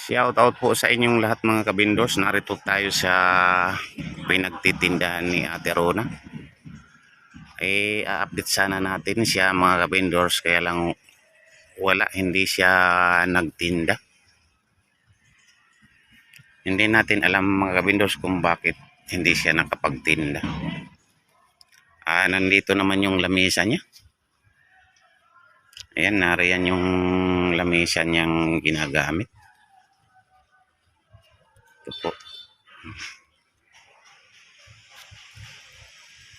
Shout out po sa inyong lahat mga kabindors. Narito tayo sa pinagtitindahan ni Ate Rona. Eh, a-update sana natin siya mga kabindors. Kaya lang wala, hindi siya nagtinda. Hindi natin alam mga kabindors kung bakit hindi siya nakapagtinda. Ah, nandito naman yung lamesa niya. Ayan, nariyan yung lamesa niyang ginagamit. Ito po.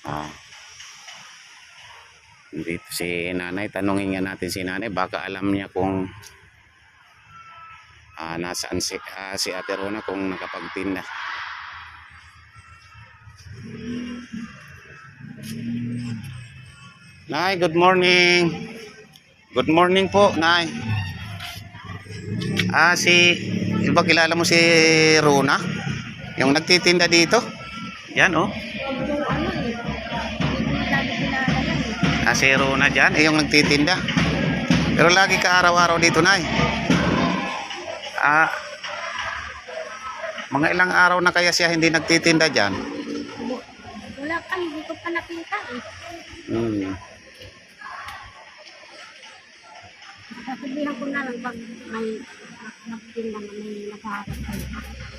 Ah. Dito si nanay. Tanungin nga natin si nanay. Baka alam niya kung ah, nasaan si, ah, si Ate Rona kung nakapagtinda. Nay, good morning. Good morning po, Nay. Ah, si... Iba kilala mo si Rona? Yung nagtitinda dito? Yan, oh. Eh. Na eh. Ah, si Rona dyan, eh, yung nagtitinda. Pero lagi ka araw-araw dito, Nay. Ah, mga ilang araw na kaya siya hindi nagtitinda dyan? Wala pa, hindi ko pa nakita eh. Hmm. Sasabihan ko na lang pag may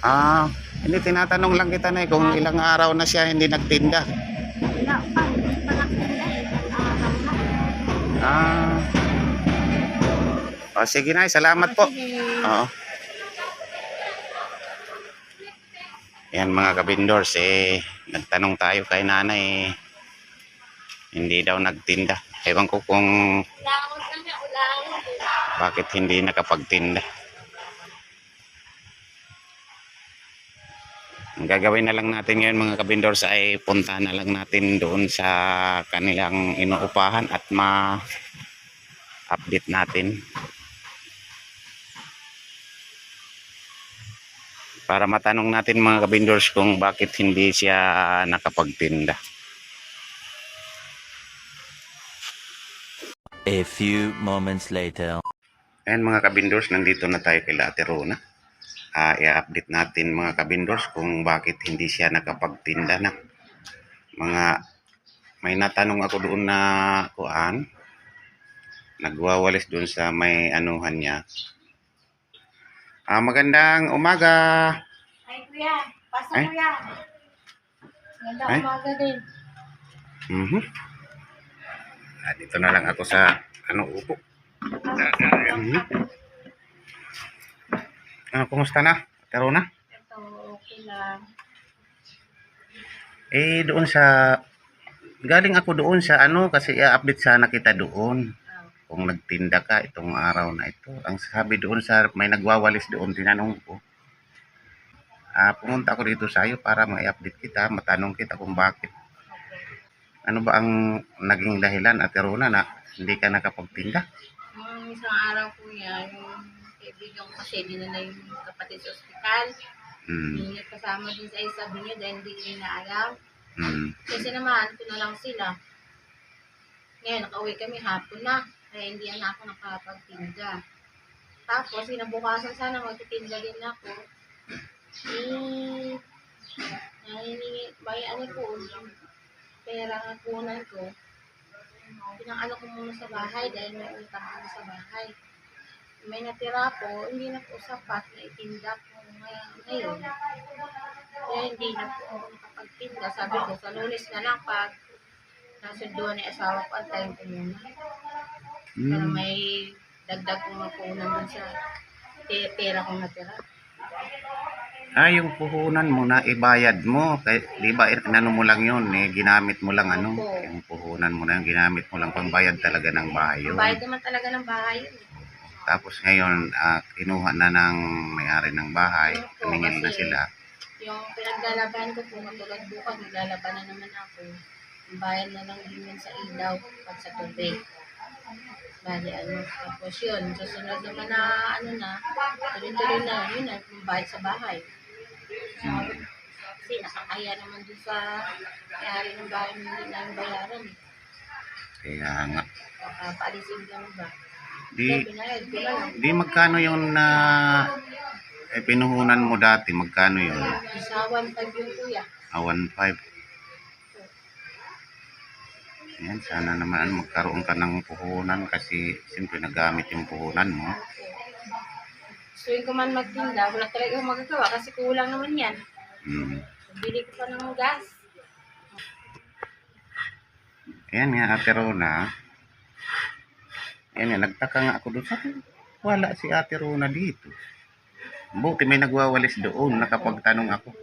Ah, hindi tinatanong lang kita na kung ilang araw na siya hindi nagtinda. Wala pa, hindi pa nakita eh. Ah. Oh, sige na, salamat po. Sige. Oo. Yan mga kabindors, eh, nagtanong tayo kay nanay, eh, hindi daw nagtinda. Ewan ko kung bakit hindi nakapagtinda. Ang gagawin na lang natin ngayon mga kabindors ay punta na lang natin doon sa kanilang inuupahan at ma-update natin. Para matanong natin mga kabindors kung bakit hindi siya nakapagtinda. A few moments later. Ayan mga kabindors, nandito na tayo kay Ate Ah, i-update natin mga kabindors kung bakit hindi siya nakapagtinda na. Mga may natanong ako doon na kuan. Nagwawalis doon sa may anuhan niya. Ah, magandang umaga. Ay, kuya. Pasok, Ay. kuya. Ganda Ay. umaga din. Mhm. Ah, dito na lang ako sa ano upo. Mhm. Ah, kumusta na? Ate Rona? Ito, okay lang. Eh, doon sa... Galing ako doon sa ano, kasi i-update sana kita doon. Ah, Kung nagtinda ka itong araw na ito. Ang sabi doon sa may nagwawalis doon, tinanong ko. Ah, pumunta ako dito sa iyo para ma-update kita, matanong kita kung bakit. Ano ba ang naging dahilan, Ate Rona, na hindi ka nakapagtinda? Nung isang araw yan, yung kaibigan ko kasi dinala yung kapatid sa ospital. Hmm. Yung kasama din sa isabi niya dahil hindi ko na alam. Hmm. Kasi naman, ito na lang sila. Ngayon, nakauwi kami hapon na. Kaya hindi na ako nakapagtinda. Tapos, sinabukasan sana magtitinda din ako. Eh, nahiningi, may ano po, yung pera nga kunan ko. Pinang-ano ko muna sa bahay dahil may utang ako sa bahay. May natira po, hindi na po sapat na itinda ko ngayon. ngayon. Kaya hindi na po ako nakapagtinda. Sabi ko, sa lunes na lang pag nasunduan ni asawa ko, antayin ko muna. Para Hmm. may dagdag kong mapunan dun sa pe- pera kong natira. Ah, yung puhunan mo na ibayad mo. Kay, di ba, inano mo lang yun, eh, ginamit mo lang ano. Opo. Yung puhunan mo na yun, ginamit mo lang pangbayad talaga ng bahay yun. Bayad naman talaga ng bahay yun. Tapos ngayon, ah, kinuha na ng may-ari ng bahay, tumingin na sila. Yung pinaglalaban ko po, matulad bukas, maglalaban na naman ako. Ang bayad na lang din sa ilaw at sa tubig. Bali, ano, tapos yun, susunod naman na, ano na, tuloy-tuloy na, yun na, yung bayad sa bahay. Kasi nakakaya naman dun sa may-ari ng bahay, hindi namin bayaran. Kaya nga. Baka paalisin lang ba? Di, di magkano yung na eh, pinuhunan mo dati, magkano yun? Isawan tag yung kuya. Ah, 1.5. Yan, sana naman magkaroon ka ng puhunan kasi siyempre nagamit yung puhunan mo. So yung ko man magtinda, wala talaga akong magagawa kasi kulang naman yan. Mm. Bili ko pa ng gas. Ayan nga, Ate Rona. Ayan nagtaka nga ako doon. Sabi, wala si Ate Rona dito. Buti may nagwawalis doon, nakapagtanong ako.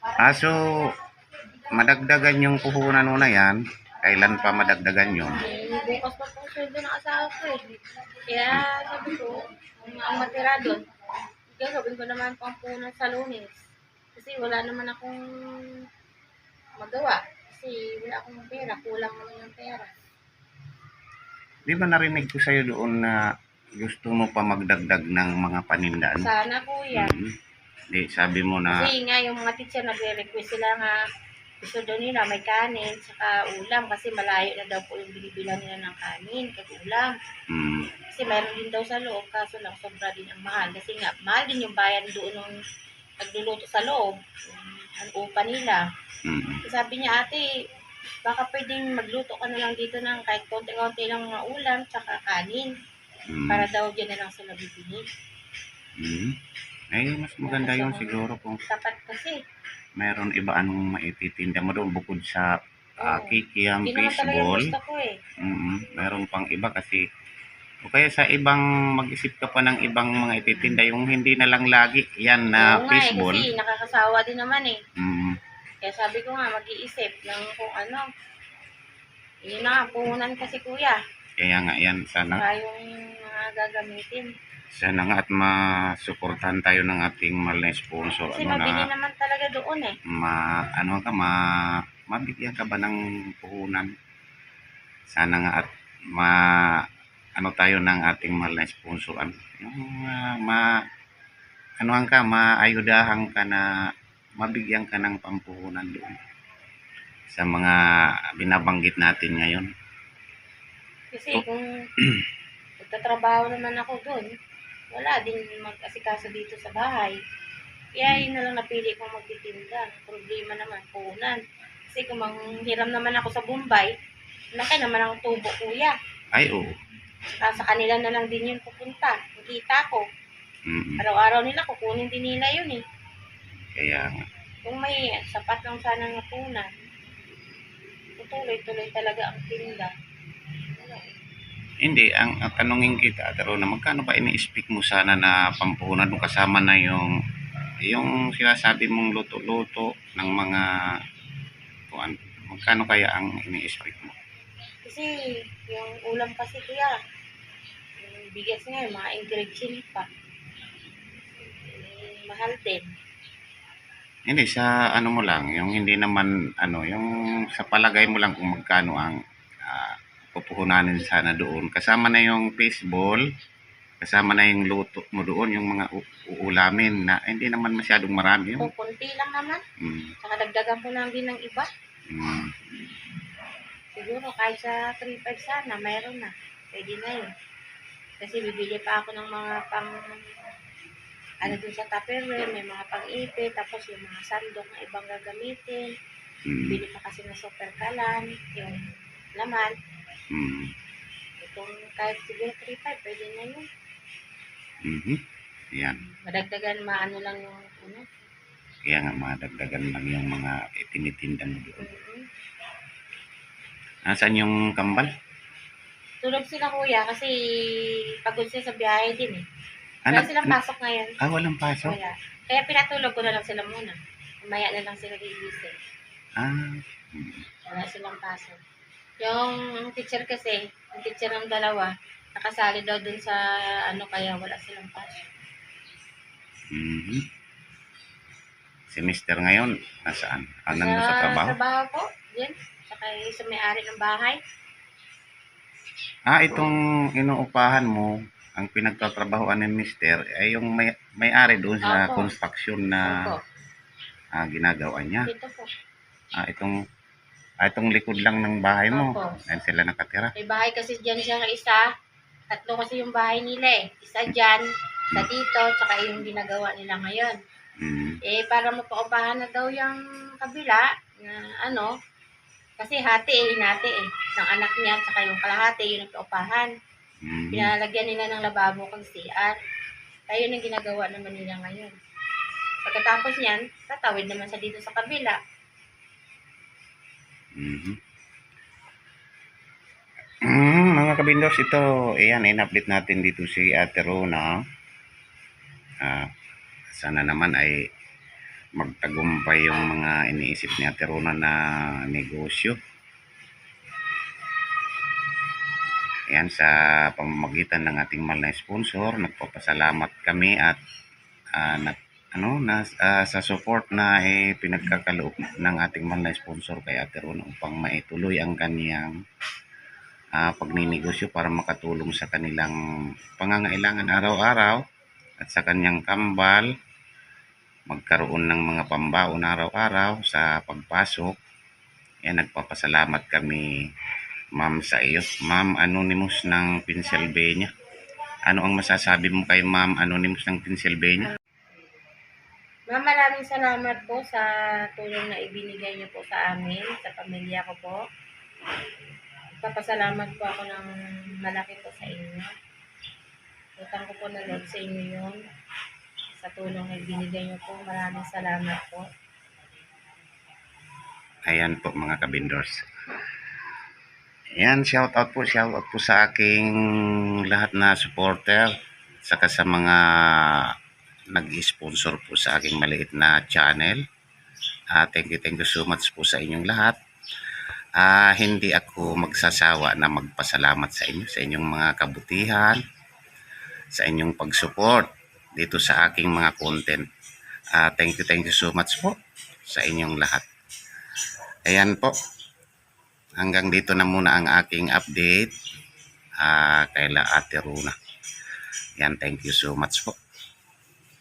Aso, madagdagan yung puhunan mo na yan. Kailan pa madagdagan yun? Bukas pa po asawa ko eh. Kaya sabi ko, ang, matira doon, ko naman pampunan sa lunes. Kasi wala naman akong magawa. Kasi wala akong pera, kulang naman yung pera. Di ba narinig ko sa'yo doon na gusto mo pa magdagdag ng mga panindaan? Sana kuya. Mm. Di, sabi mo na, Kasi nga yung mga teacher nagre-request sila nga gusto daw nila may kanin saka ulam kasi malayo na daw po yung binibilan nila ng kanin kahit ulam. mm, Kasi mayroon din daw sa loob kaso lang sobra din ang mahal. Kasi nga mahal din yung bayan doon nung nagluluto sa loob. Ang upa nila. mm, sabi niya ate baka pwedeng magluto ka na lang dito ng kahit konti-konti lang mga ulam tsaka kanin mm, para daw dyan na lang sila bibili. mm. Eh, mas maganda yun siguro kung Tapat kasi. mayroon iba anong maititinda mo doon bukod sa uh, Oo. kikiyang Hindi naman talaga yung fishball. gusto ko eh. Mm, mayroon pang iba kasi o kaya sa ibang mag-isip ka pa ng ibang mga ititinda yung hindi na lang lagi yan na Oo nga eh, kasi nakakasawa din naman eh. Mm, Kaya sabi ko nga, mag-iisip ng kung ano. Yun na puhunan kasi kuya. kaya nga yan sana Saka yung mga gagamitin. sana nga at masuportahan tayo ng ating mahal na sponsor Kasi ano mabili na naman talaga doon eh. ma ano ka ma mabigyan ka ba ng puhunan sana nga at ma ano tayo ng ating mahal na sponsor ano yung ah, ma anuhan ka maayudahan ka na mabigyan ka ng pampuhunan doon sa mga binabanggit natin ngayon Kasi kung nagtatrabaho naman ako doon, wala din mag-asikaso dito sa bahay. Kaya yun na lang napili kong magtitinda. Problema naman, puhunan. Kasi kung manghiram naman ako sa Bombay, laki naman ang tubo kuya. ay oo Saka sa kanila na lang din yun pupunta. Ang kita ko. Mm, Araw-araw nila, kukunin din nila yun eh. Kaya nga Kung may sapat lang sana ng punan, tutuloy-tuloy talaga ang tinda. Hindi, ang, ang tanongin kita, pero na magkano ba ini-speak mo sana na pampuhunan mo kasama na yung yung sinasabi mong luto-luto ng mga kuan, magkano kaya ang ini-speak mo? Kasi yung ulam kasi kuya, yung bigas nga, yung mga ingredient pa. Mahal din. Hindi, sa ano mo lang, yung hindi naman, ano, yung sa palagay mo lang kung magkano ang uh, pupuhunanin sana doon. Kasama na yung baseball, kasama na yung luto mo doon, yung mga uulamin na hindi naman masyadong marami. Yung, Pupunti lang naman. mm, Saka dagdagan ko lang din ng iba. mm, Siguro kahit sa 3-5 sana, mayroon na. Pwede na yun. Kasi bibili pa ako ng mga pang ano dun sa Tupperware, may mga pang-ipe, tapos yung mga sandok na ibang gagamitin. mm, Bili pa kasi ng super kalan, yung laman. mm, Itong kahit siguro 3-5, pwede na yun. mhm. Yan. Madagdagan, maano lang yung ano. Kaya nga madagdagan lang yung mga itinitinda mo doon. mhm. Nasaan yung kambal? Tulog sila kuya kasi pagod sila sa biyahe din eh. Anak, Kaya silang pasok ngayon. ah, walang pasok? Kuya. Kaya pinatulog ko na lang sila muna. Mamaya na lang sila gigising. Ah, Wala silang pasok. Yung teacher kasi, yung teacher ng dalawa, nakasali daw dun sa ano kaya wala silang pasok. mhm. Si Mister ngayon, nasaan? Ah, nandun sa trabaho? trabaho. Saka yung sa may-ari ng bahay. Ah, itong inuupahan mo, ang pinagtatrabahoan ni Mister, ay yung may, may-ari doon sa Opo. construction na Opo, ah, ginagawa niya. dito po. Ah, itong, ah, itong likod lang ng bahay mo. Opo. Dahil sila nakatira. May bahay kasi dyan siya isa. Tatlo kasi yung bahay nila eh. Isa dyan, isa dito, tsaka yung ginagawa nila ngayon. Mm. Eh, para mapaupahan na daw yung kabila, na ano, kasi hati eh, hinati eh. Ng anak niya, tsaka yung kalahati, yung nagpaupahan. Mm. Pinalagyan nila ng lababo kang CR. Kaya yun ang ginagawa naman nila ngayon. Pagkatapos niyan, tatawid naman sa dito sa kabila. Mhm. Mm, mga kabindors, ito, ayan, in-update natin dito si Ate Rona. Ah, sana naman ay magtagumpay yung mga iniisip ni Ate Rona na negosyo. Ayan, sa pamamagitan ng ating mahal na sponsor, nagpapasalamat kami at ah, nag, ano, na, ah, sa support na eh, pinagkakaloob ng ating mahal na sponsor kay Ate Rona upang maituloy ang kaniyang ah, pagninegosyo para makatulong sa kanilang pangangailangan araw-araw at sa kanyang kambal magkaroon ng mga pambaon araw-araw sa pagpasok. Yan, nagpapasalamat kami, ma'am, sa iyo. Ma'am Anonymous ng Pennsylvania. Ano ang masasabi mo kay ma'am Anonymous ng Pennsylvania? Ma'am, maraming salamat po sa tulong na ibinigay niyo po sa amin, sa pamilya ko po. Papasalamat po ako ng malaki po sa inyo. Utang ko po na loob sa inyo yun. Sa tulong na ibinigay niyo po. Maraming salamat po. Ayan po mga kabindors. Ayan, shout out po, shout out po sa aking lahat na supporter saka sa mga nag-sponsor po sa aking maliit na channel. Ah, thank you, thank you so much po sa inyong lahat. Ah, hindi ako magsasawa na magpasalamat sa inyo, sa inyong mga kabutihan, sa inyong pag-support dito sa aking mga content. Ah, thank you, thank you so much po sa inyong lahat. Ayan po. Hanggang dito na muna ang aking update ah kaila Ate Runa. Yan, thank you so much po.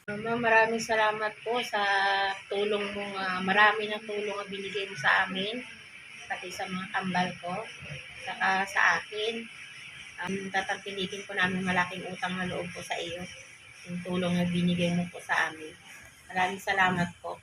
Ma'am, maraming salamat po sa tulong mo. ah, marami ng tulong ang binigay mo sa amin. Pati sa mga kambal ko. Saka sa akin. Um, tatangkilikin po namin malaking utang na loob po sa iyo. Yung tulong na binigay mo po sa amin. Maraming salamat po.